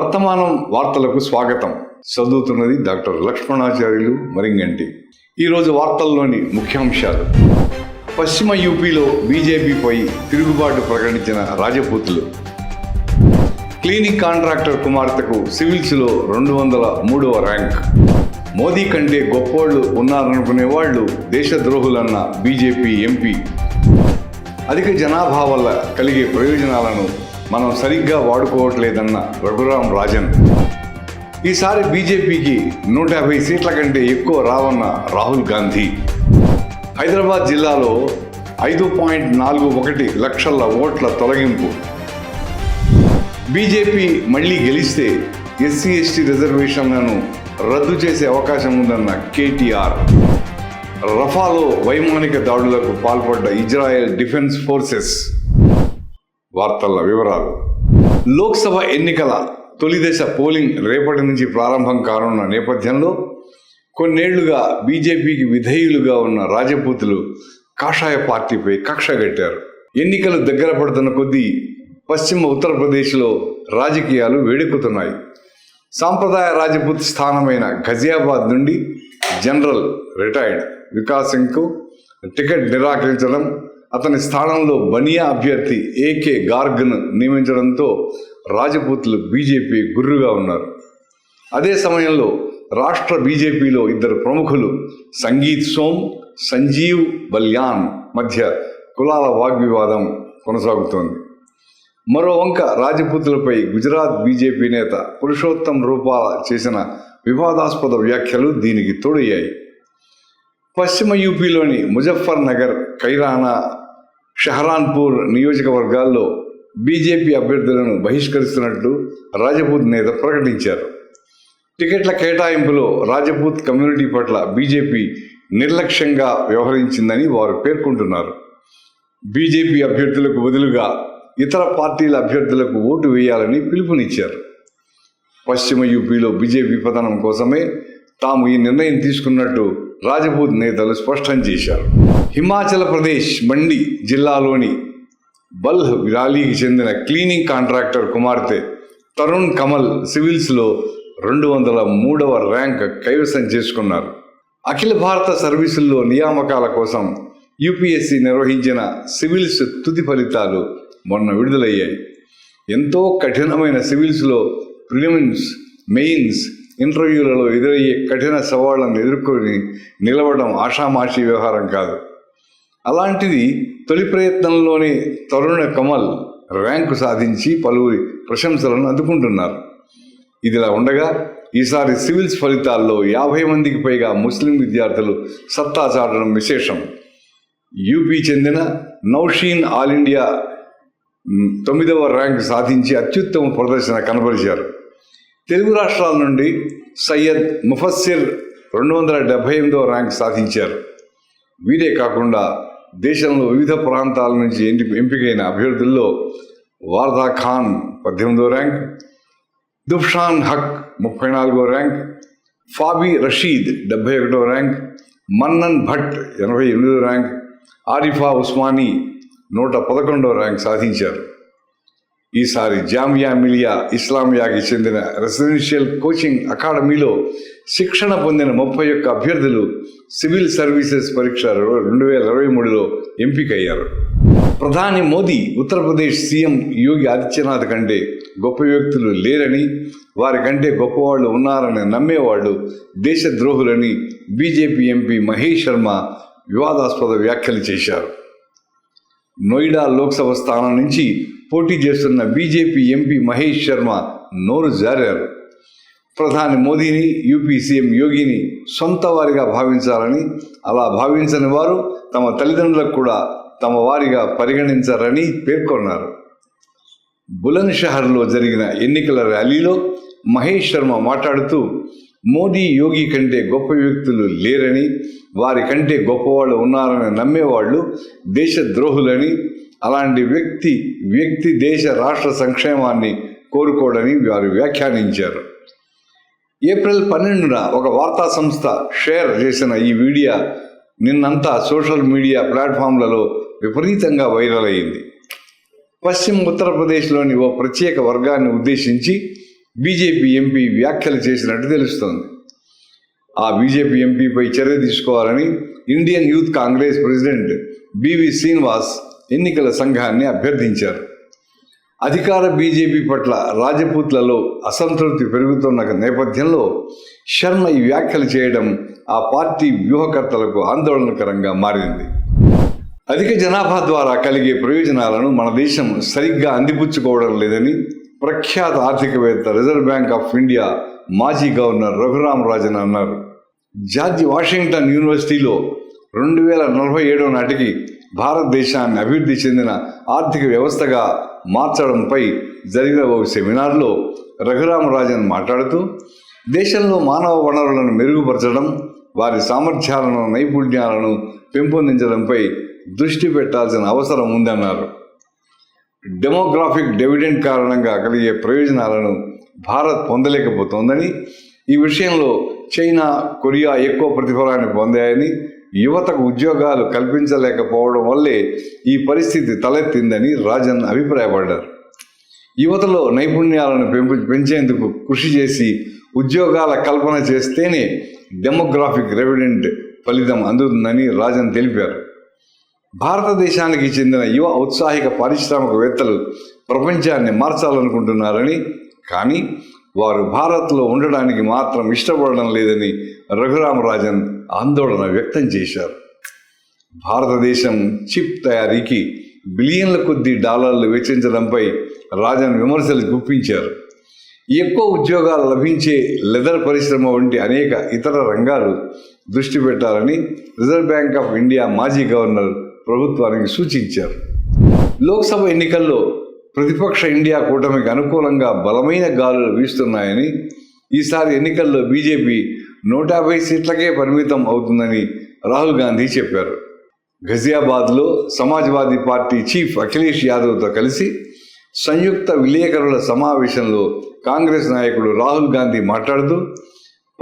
వర్తమానం వార్తలకు స్వాగతం. చదువుతున్నది డాక్టర్ లక్ష్మణాచార్యులు మరింగంటి. ఈరోజు వార్తల్లోని ముఖ్యాంశాలు. పశ్చిమ యూపీలో బీజేపీపై తిరుగుబాటు ప్రకటించిన రాజపూతులు. క్లినిక్ కాంట్రాక్టర్ కుమార్తెకు సివిల్స్లో రెండు వందల మూడవ ర్యాంక్. మోదీ కంటే గొప్పోళ్ళు ఉన్నారనుకునే వాళ్ళు దేశద్రోహులన్న బీజేపీ ఎంపీ. అధిక జనాభా వల్ల కలిగే ప్రయోజనాలను మనం సరిగ్గా వాడుకోవట్లేదన్న రఘురాం రాజన్. ఈసారి బీజేపీకి నూట యాభై సీట్ల కంటే ఎక్కువ రావన్న రాహుల్ గాంధీ. హైదరాబాద్ జిల్లాలో ఐదు పాయింట్ నాలుగు ఒకటి లక్షల ఓట్ల తొలగింపు. బీజేపీ మళ్ళీ గెలిస్తే ఎస్సీ ఎస్టీ రిజర్వేషన్లను రద్దు చేసే అవకాశం ఉందన్న కేటీఆర్. రఫాలో వైమానిక దాడులకు పాల్పడ్డ ఇజ్రాయెల్ డిఫెన్స్ ఫోర్సెస్. వార్తల వివరాలు. లోక్సభ ఎన్నికల తొలి దశ పోలింగ్ రేపటి నుంచి ప్రారంభం కానున్న నేపథ్యంలో కొన్నేళ్ళుగా బీజేపీకి విధేయులుగా ఉన్న రాజపూతులు కాషాయ పార్టీపై కక్ష కట్టారు ఎన్నికలు దగ్గర పడుతున్న కొద్దీ పశ్చిమ ఉత్తరప్రదేశ్లో రాజకీయాలు వేడెక్కుతున్నాయి. సాంప్రదాయ రాజపూత్ స్థానమైన ఘజియాబాద్ నుండి జనరల్ రిటైర్డ్ వికాస్ సింగ్కు టికెట్ నిరాకరించడం అతని స్థానంలో బనియా అభ్యర్థి ఏకే గార్గ్ను నియమించడంతో రాజపూతులు బీజేపీ గుర్రుగా ఉన్నారు. అదే సమయంలో రాష్ట్ర బీజేపీలో ఇద్దరు ప్రముఖులు సంగీత్ సోమ్ సంజీవ్ బల్యాన్ మధ్య కులాల వాగ్వివాదం కొనసాగుతోంది. మరో వంక రాజపూతులపై గుజరాత్ బీజేపీ నేత పురుషోత్తం రూపాల చేసిన వివాదాస్పద వ్యాఖ్యలు దీనికి తోడయ్యాయి. పశ్చిమ యూపీలోని ముజఫర్ నగర్ కైరానా షహరాన్పూర్ నియోజకవర్గాల్లో బీజేపీ అభ్యర్థులను బహిష్కరిస్తున్నట్లు రాజపూత్ నేత ప్రకటించారు. టికెట్ల కేటాయింపులో రాజపూత్ కమ్యూనిటీ పట్ల బీజేపీ నిర్లక్ష్యంగా వ్యవహరించిందని వారు పేర్కొంటున్నారు. బీజేపీ అభ్యర్థులకు బదులుగా ఇతర పార్టీల అభ్యర్థులకు ఓటు వేయాలని పిలుపునిచ్చారు. పశ్చిమ యూపీలో బీజేపీ పతనం కోసమే తాము ఈ నిర్ణయం తీసుకున్నట్టు రాజపూత్ నేతలు స్పష్టం చేశారు. హిమాచల్ ప్రదేశ్ మండి జిల్లాలోని బల్హ్ వ్యాలీకి చెందిన క్లీనింగ్ కాంట్రాక్టర్ కుమార్తె తరుణ్ కమల్ సివిల్స్లో రెండు వందల మూడవ ర్యాంక్ కైవసం చేసుకున్నారు. అఖిల భారత సర్వీసుల్లో నియామకాల కోసం యూపీఎస్సీ నిర్వహించిన సివిల్స్ తుది ఫలితాలు మొన్న విడుదలయ్యాయి. ఎంతో కఠినమైన సివిల్స్లో ప్రిలిమిన్స్ మెయిన్స్ ఇంటర్వ్యూలలో ఎదురయ్యే కఠిన సవాళ్ళను ఎదుర్కొని నిలవడం ఆషామాషీ వ్యవహారం కాదు. అలాంటిది తొలి ప్రయత్నంలోనే తరుణ కమల్ ర్యాంకు సాధించి పలువురి ప్రశంసలను అందుకుంటున్నారు. ఇదిలా ఉండగా ఈసారి సివిల్స్ ఫలితాల్లో యాభై మందికి పైగా ముస్లిం విద్యార్థులు సత్తా చాటడం విశేషం. యూపీ చెందిన నౌషీన్ ఆల్ ఇండియా తొమ్మిదవ ర్యాంక్ సాధించి అత్యుత్తమ ప్రదర్శన కనబరిచారు. తెలుగు రాష్ట్రాల నుండి సయ్యద్ ముఫస్సిర్ రెండు వందల డెబ్బై ఎనిమిదవ ర్యాంక్ సాధించారు. వీరే కాకుండా దేశంలో వివిధ ప్రాంతాల నుంచి ఎంపి ఎంపికైన అభ్యర్థుల్లో వార్దా ఖాన్ పద్దెనిమిదో ర్యాంక్ దుఫ్షాన్ హక్ ముప్పై నాలుగో ర్యాంక్ ఫాబీ రషీద్ డెబ్బై ఒకటో ర్యాంక్ మన్నన్ భట్ ఎనభై ఎనిమిదో ర్యాంక్ ఆరిఫా ఉస్మానీ నూట పదకొండో ర్యాంక్ సాధించారు. ఈసారి జామియా మిలియా ఇస్లామియాకి చెందిన రెసిడెన్షియల్ కోచింగ్ అకాడమీలో శిక్షణ పొందిన ముప్పై ఒక్క అభ్యర్థులు సివిల్ సర్వీసెస్ పరీక్ష రెండు వేల ఇరవై మూడులో ఎంపికయ్యారు. ప్రధాని మోదీ ఉత్తరప్రదేశ్ సీఎం యోగి ఆదిత్యనాథ్ కంటే గొప్ప వ్యక్తులు లేరని వారి కంటే గొప్పవాళ్ళు ఉన్నారని నమ్మేవాళ్ళు దేశద్రోహులని బీజేపీ ఎంపీ మహేష్ శర్మ వివాదాస్పద వ్యాఖ్యలు చేశారు. నోయిడా లోక్సభ స్థానం నుంచి పోటీ చేస్తున్న బీజేపీ ఎంపీ మహేష్ శర్మ నోరు జారారు. ప్రధాని మోదీని యూపీ సీఎం యోగిని సొంత వారిగా భావించాలని అలా భావించని వారు తమ తల్లిదండ్రులకు కూడా తమ వారిగా పరిగణించారని పేర్కొన్నారు. బులంద్ షహర్లో జరిగిన ఎన్నికల ర్యాలీలో మహేష్ శర్మ మాట్లాడుతూ మోదీ యోగి కంటే గొప్ప వ్యక్తులు లేరని వారి కంటే గొప్పవాళ్ళు ఉన్నారని నమ్మేవాళ్ళు దేశద్రోహులని అలాంటి వ్యక్తి వ్యక్తి దేశ రాష్ట్ర సంక్షేమాన్ని కోరుకోడని వారు వ్యాఖ్యానించారు. ఏప్రిల్ పన్నెండున ఒక వార్తా సంస్థ షేర్ చేసిన ఈ వీడియో నిన్నంతా సోషల్ మీడియా ప్లాట్ఫామ్లలో విపరీతంగా వైరల్ అయింది. పశ్చిమ ఉత్తరప్రదేశ్లోని ఓ ప్రత్యేక వర్గాన్ని ఉద్దేశించి బీజేపీ ఎంపీ వ్యాఖ్యలు చేసినట్టు తెలుస్తోంది. ఆ బీజేపీ ఎంపీపై చర్య తీసుకోవాలని Indian youth Congress president BV Srinivas ఎన్నికల సంఘాన్ని అభ్యర్థించారు. అధికార బీజేపీ పట్ల రాజపూత్లలో అసంతృప్తి పెరుగుతున్న నేపథ్యంలో శర్మ ఈ వ్యాఖ్యలు చేయడం ఆ పార్టీ వ్యూహకర్తలకు ఆందోళనకరంగా మారింది. అధిక జనాభా ద్వారా కలిగే ప్రయోజనాలను మన దేశం సరిగ్గా అందిపుచ్చుకోవడం లేదని ప్రఖ్యాత ఆర్థికవేత్త రిజర్వ్ బ్యాంక్ ఆఫ్ ఇండియా మాజీ గవర్నర్ రఘురామ్ రాజన్ అన్నారు. జార్జి వాషింగ్టన్ యూనివర్సిటీలో రెండు వేల నలభై ఏడో నాటికి భారతదేశాన్ని అభివృద్ధి చెందిన ఆర్థిక వ్యవస్థగా మార్చడంపై జరిగిన ఓ సెమినార్లో రఘురామరాజన్ మాట్లాడుతూ దేశంలో మానవ వనరులను మెరుగుపరచడం వారి సామర్థ్యాలను నైపుణ్యాలను పెంపొందించడంపై దృష్టి పెట్టాల్సిన అవసరం ఉందన్నారు. డెమోగ్రాఫిక్ డివిడెంట్ కారణంగా కలిగే ప్రయోజనాలను భారత్ పొందలేకపోతోందని ఈ విషయంలో చైనా కొరియా ఎక్కువ ప్రతిఫలాన్ని పొందాయని యువతకు ఉద్యోగాలు కల్పించలేకపోవడం వల్లే ఈ పరిస్థితి తలెత్తిందని రాజన్ అభిప్రాయపడ్డారు. యువతలో నైపుణ్యాలను పెంపు పెంచేందుకు కృషి చేసి ఉద్యోగాల కల్పన చేస్తేనే డెమోగ్రాఫిక్ రెవిడెంట్ ఫలితం అందుతుందని రాజన్ తెలిపారు. భారతదేశానికి చెందిన యువ ఔత్సాహిక పారిశ్రామికవేత్తలు ప్రపంచాన్ని మార్చాలనుకుంటున్నారని కానీ వారు భారత్లో ఉండడానికి మాత్రం ఇష్టపడడం లేదని రఘురామరాజన్ ఆందోళన వ్యక్తం చేశారు. భారతదేశం చిప్ తయారీకి బిలియన్ల కొద్ది డాలర్లు వెచ్చించడంపై రాజన్ విమర్శలు గుప్పించారు. ఎక్కువ ఉద్యోగాలు లభించే లెదర్ పరిశ్రమ వంటి అనేక ఇతర రంగాలు దృష్టి పెట్టాలని రిజర్వ్ బ్యాంక్ ఆఫ్ ఇండియా మాజీ గవర్నర్ ప్రభుత్వానికి సూచించారు. లోక్సభ ఎన్నికల్లో ప్రతిపక్ష ఇండియా కూటమికి అనుకూలంగా బలమైన గాలులు వీస్తున్నాయని ఈసారి ఎన్నికల్లో బీజేపీ నూట యాభై సీట్లకే పరిమితం అవుతుందని రాహుల్ గాంధీ చెప్పారు. ఘజియాబాద్లో సమాజ్వాదీ పార్టీ చీఫ్ అఖిలేష్ యాదవ్తో కలిసి సంయుక్త విలేకరుల సమావేశంలో కాంగ్రెస్ నాయకుడు రాహుల్ గాంధీ మాట్లాడుతూ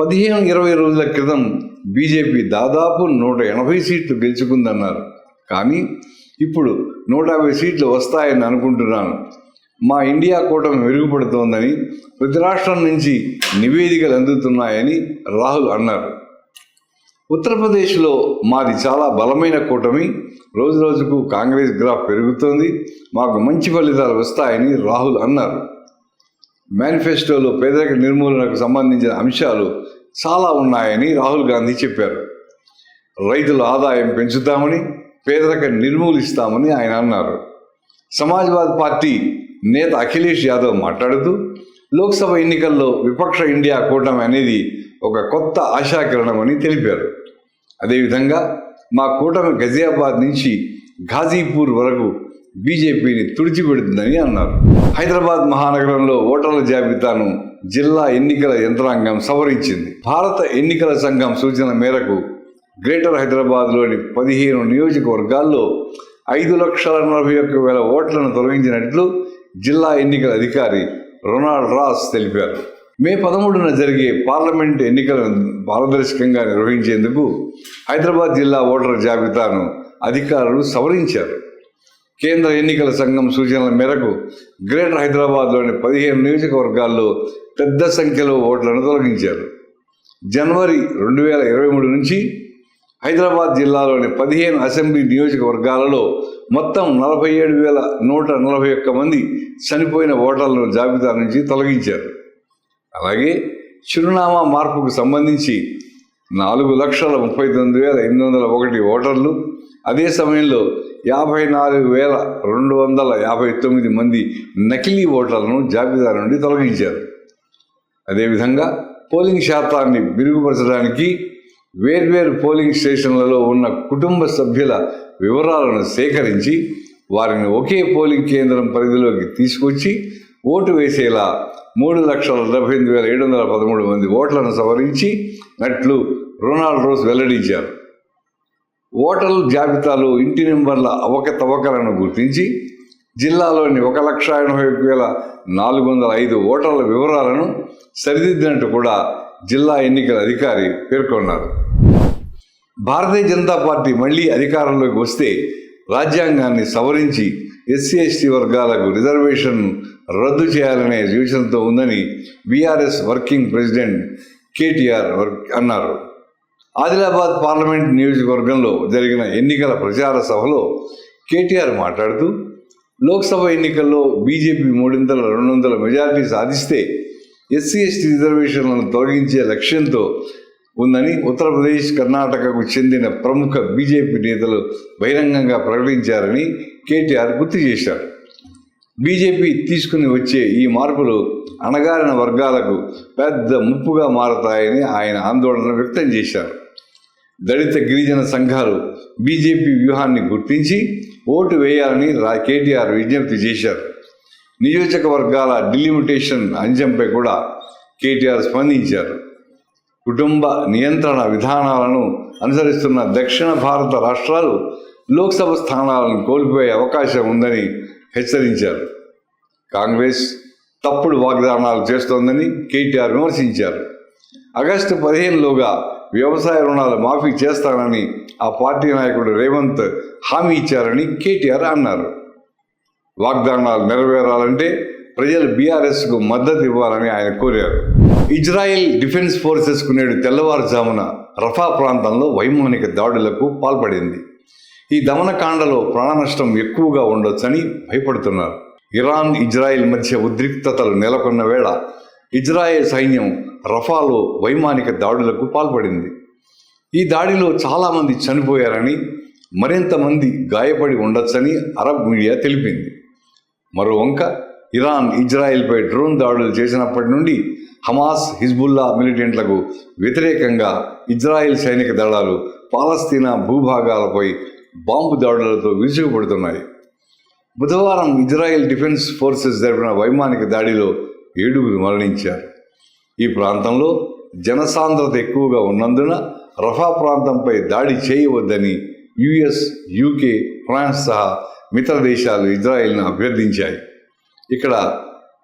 పదిహేను ఇరవై రోజుల క్రితం బీజేపీ దాదాపు నూట ఎనభై సీట్లు గెలుచుకుందన్నారు. కానీ ఇప్పుడు నూట యాభై సీట్లు వస్తాయని అనుకుంటున్నాను. మా ఇండియా కూటమి మెరుగుపడుతోందని ప్రతి రాష్ట్రం నుంచి నివేదికలు అందుతున్నాయని రాహుల్ అన్నారు. ఉత్తరప్రదేశ్లో మాది చాలా బలమైన కూటమి రోజు రోజుకు కాంగ్రెస్ గ్రాఫ్ పెరుగుతోంది మాకు మంచి ఫలితాలు వస్తాయని రాహుల్ అన్నారు. మేనిఫెస్టోలో పేదరిక నిర్మూలనకు సంబంధించిన అంశాలు చాలా ఉన్నాయని రాహుల్ గాంధీ చెప్పారు. రైతుల ఆదాయం పెంచుతామని పేదరిక నిర్మూలిస్తామని ఆయన అన్నారు. సమాజ్వాద్ పార్టీ నేత అఖిలేష్ యాదవ్ మాట్లాడుతూ లోక్సభ ఎన్నికల్లో విపక్ష ఇండియా కూటమి అనేది ఒక కొత్త ఆశాకిరణం అని తెలిపారు. అదేవిధంగా మా కూటమి గజియాబాద్ నుంచి ఘాజీపూర్ వరకు బీజేపీని తుడిచిపెడుతుందని అన్నారు. హైదరాబాద్ మహానగరంలో ఓటర్ల జాబితాను జిల్లా ఎన్నికల యంత్రాంగం సవరించింది. భారత ఎన్నికల సంఘం సూచన మేరకు గ్రేటర్ హైదరాబాద్లోని పదిహేను నియోజకవర్గాల్లో ఐదు లక్షల నలభై ఒక్క వేల ఓట్లను తొలగించినట్లు జిల్లా ఎన్నికల అధికారి రొనాల్డ్ రాస్ తెలిపారు. మే పదమూడున జరిగే పార్లమెంట్ ఎన్నికలను పారదర్శకంగా నిర్వహించేందుకు హైదరాబాద్ జిల్లా ఓటర్ల జాబితాను అధికారులు సవరించారు. కేంద్ర ఎన్నికల సంఘం సూచనల మేరకు గ్రేటర్ హైదరాబాద్లోని పదిహేను నియోజకవర్గాల్లో పెద్ద సంఖ్యలో ఓట్లను తొలగించారు. జనవరి రెండు వేల ఇరవై మూడు నుంచి హైదరాబాద్ జిల్లాలోని పదిహేను అసెంబ్లీ నియోజకవర్గాలలో మొత్తం నలభై ఏడు వేల నూట నలభై ఒక్క మంది చనిపోయిన ఓటర్లను జాబితా నుంచి తొలగించారు. అలాగే చిరునామా మార్పుకు సంబంధించి నాలుగు లక్షల ముప్పై తొమ్మిది వేల ఎనిమిది వందల ఒకటి ఓటర్లు అదే సమయంలో యాభై నాలుగు వేల రెండు వందల యాభై తొమ్మిది మంది నకిలీ ఓటర్లను జాబితా నుండి తొలగించారు. అదేవిధంగా పోలింగ్ శాతాన్ని మెరుగుపరచడానికి వేర్వేరు పోలింగ్ స్టేషన్లలో ఉన్న కుటుంబ సభ్యుల వివరాలను సేకరించి వారిని ఒకే పోలింగ్ కేంద్రం పరిధిలోకి తీసుకొచ్చి ఓటు వేసేలా మూడు లక్షల డెబ్బై ఎనిమిది వేల ఏడు వందల పదమూడు మంది ఓట్లను సవరించి నట్లు రొనాల్డ్ రోజ్ వెల్లడించారు. ఓటర్ల జాబితాలో ఇంటి నెంబర్ల అవకతవకలను గుర్తించి జిల్లాలోని ఒక లక్ష ఎనభై ఒక వేల నాలుగు వందల ఐదు ఓటర్ల వివరాలను సరిదిద్దినట్టు కూడా జిల్లా ఎన్నికల అధికారి పేర్కొన్నారు. భారతీయ జనతా పార్టీ మళ్ళీ అధికారంలోకి వస్తే రాజ్యాంగాన్ని సవరించి ఎస్సీ ఎస్టీ వర్గాలకు రిజర్వేషన్ రద్దు చేయాలనే యోచనతో ఉందని BRS working president KTR work అన్నారు. ఆదిలాబాద్ పార్లమెంట్ నియోజకవర్గంలో జరిగిన ఎన్నికల ప్రచార సభలో కేటీఆర్ మాట్లాడుతూ లోక్సభ ఎన్నికల్లో బీజేపీ మూడింతల రెండు వందల మెజారిటీ సాధిస్తే ఎస్సీ ఎస్టీ రిజర్వేషన్లను తొలగించే లక్ష్యంతో ఉందని ఉత్తరప్రదేశ్ కర్ణాటకకు చెందిన ప్రముఖ బీజేపీ నేతలు బహిరంగంగా ప్రకటించారని కేటీఆర్ గుర్తు చేశారు. బీజేపీ తీసుకుని వచ్చే ఈ మార్పులు అణగారిన వర్గాలకు పెద్ద ముప్పుగా మారతాయని ఆయన ఆందోళన వ్యక్తం చేశారు. దళిత గిరిజన సంఘాలు బీజేపీ వ్యూహాన్ని గుర్తించి ఓటు వేయాలని రా కేటీఆర్ విజ్ఞప్తి చేశారు. నియోజకవర్గాల డిలిమిటేషన్ అంశంపై కూడా కేటీఆర్ స్పందించారు. కుటుంబ నియంత్రణ విధానాలను అనుసరిస్తున్న దక్షిణ భారత రాష్ట్రాలు లోక్సభ స్థానాలను కోల్పోయే అవకాశం ఉందని హెచ్చరించారు. కాంగ్రెస్ తప్పుడు వాగ్దానాలు చేస్తోందని కేటీఆర్ విమర్శించారు. ఆగస్టు పదిహేనులోగా వ్యవసాయ రుణాలు మాఫీ చేస్తానని ఆ పార్టీ నాయకుడు రేవంత్ హామీ ఇచ్చారని కేటీఆర్ అన్నారు. వాగ్దానాలు నెరవేరాలంటే ప్రజలు బీఆర్ఎస్కు మద్దతు ఇవ్వాలని ఆయన కోరారు. ఇజ్రాయెల్ డిఫెన్స్ ఫోర్సెస్కు నేడు తెల్లవారుజామున రఫా ప్రాంతంలో వైమానిక దాడులకు పాల్పడింది. ఈ దమనకాండలో ప్రాణనష్టం ఎక్కువగా ఉండొచ్చని భయపడుతున్నారు. ఇరాన్ ఇజ్రాయెల్ మధ్య ఉద్రిక్తతలు నెలకొన్న వేళ ఇజ్రాయెల్ సైన్యం రఫాలో వైమానిక దాడులకు పాల్పడింది. ఈ దాడిలో చాలామంది చనిపోయారని మరింత మంది గాయపడి ఉండొచ్చని అరబ్ మీడియా తెలిపింది. మరో వంక ఇరాన్ ఇజ్రాయెల్పై డ్రోన్ దాడులు చేసినప్పటి నుండి హమాస్ హిజ్బుల్లా మిలిటెంట్లకు వ్యతిరేకంగా ఇజ్రాయెల్ సైనిక దళాలు పాలస్తీనా భూభాగాలపై బాంబు దాడులతో విరుచుకుపడుతున్నాయి. బుధవారం ఇజ్రాయెల్ డిఫెన్స్ ఫోర్సెస్ జరిపిన వైమానిక దాడిలో ఏడుగురు మరణించారు. ఈ ప్రాంతంలో జనసాంద్రత ఎక్కువగా ఉన్నందున రఫా ప్రాంతంపై దాడి చేయవద్దని యుఎస్ యూకే ఫ్రాన్స్ సహా మిత్ర దేశాలు ఇజ్రాయెల్ను అభ్యర్థించాయి. ఇక్కడ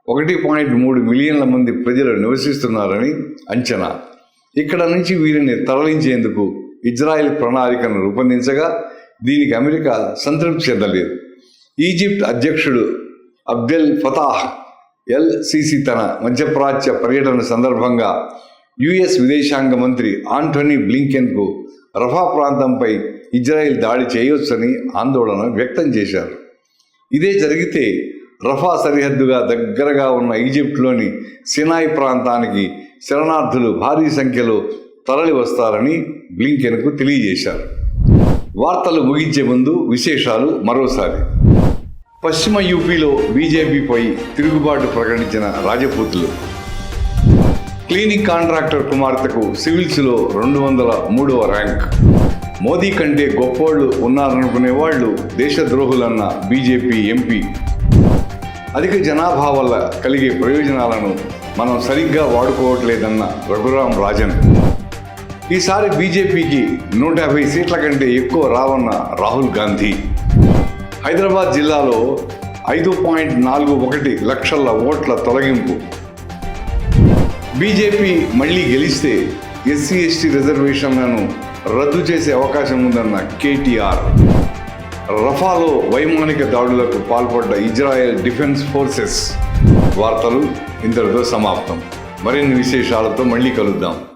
ఒకటి పాయింట్ మూడు మిలియన్ల మంది ప్రజలు నివసిస్తున్నారని అంచనా. ఇక్కడ నుంచి వీరిని తరలించేందుకు ఇజ్రాయెల్ ప్రణాళికను రూపొందించగా దీనికి అమెరికా సంతృప్తి చెందలేదు. ఈజిప్ట్ అధ్యక్షుడు అబ్దెల్ ఫతాహ్ ఎల్సిసి తన మధ్యప్రాచ్య పర్యటన సందర్భంగా యుఎస్ విదేశాంగ మంత్రి ఆంటోనీ బ్లింకెన్కు రఫా ప్రాంతంపై ఇజ్రాయెల్ దాడి చేయొచ్చని ఆందోళన వ్యక్తం చేశారు. ఇదే జరిగితే రఫా సరిహద్దుగా దగ్గరగా ఉన్న ఈజిప్ట్లోని సినాయి ప్రాంతానికి శరణార్థులు భారీ సంఖ్యలో తరలి వస్తారని బ్లింకెన్కు తెలియజేశారు. వార్తలు ముగించే ముందు విశేషాలు మరోసారి. పశ్చిమ యూపీలో బీజేపీపై తిరుగుబాటు ప్రకటించిన రాజపూతులు. క్లినిక్ కాంట్రాక్టర్ కుమార్తెకు సివిల్స్లో రెండు వందల మూడవ ర్యాంక్. మోదీ కంటే గొప్పోళ్ళు ఉన్నారనుకునే వాళ్ళు దేశద్రోహులన్న బీజేపీ ఎంపీ. అధిక జనాభా వల్ల కలిగే ప్రయోజనాలను మనం సరిగ్గా వాడుకోవట్లేదన్న రఘురాం రాజన్. ఈసారి బీజేపీకి నూట యాభై సీట్ల కంటే ఎక్కువ రావన్న రాహుల్ గాంధీ. హైదరాబాద్ జిల్లాలో ఐదు పాయింట్ నాలుగు ఒకటి లక్షల ఓట్ల తొలగింపు. బీజేపీ మళ్ళీ గెలిస్తే ఎస్సీ ఎస్టీ రిజర్వేషన్లను రద్దు చేసే అవకాశం ఉందన్న కేటీఆర్. రఫాలో వైమానిక దాడులకు పాల్పడ్డ ఇజ్రాయెల్ డిఫెన్స్ ఫోర్సెస్. వార్తలు ఇంతటితో సమాప్తం. మరిన్ని విశేషాలతో మళ్ళీ కలుద్దాం.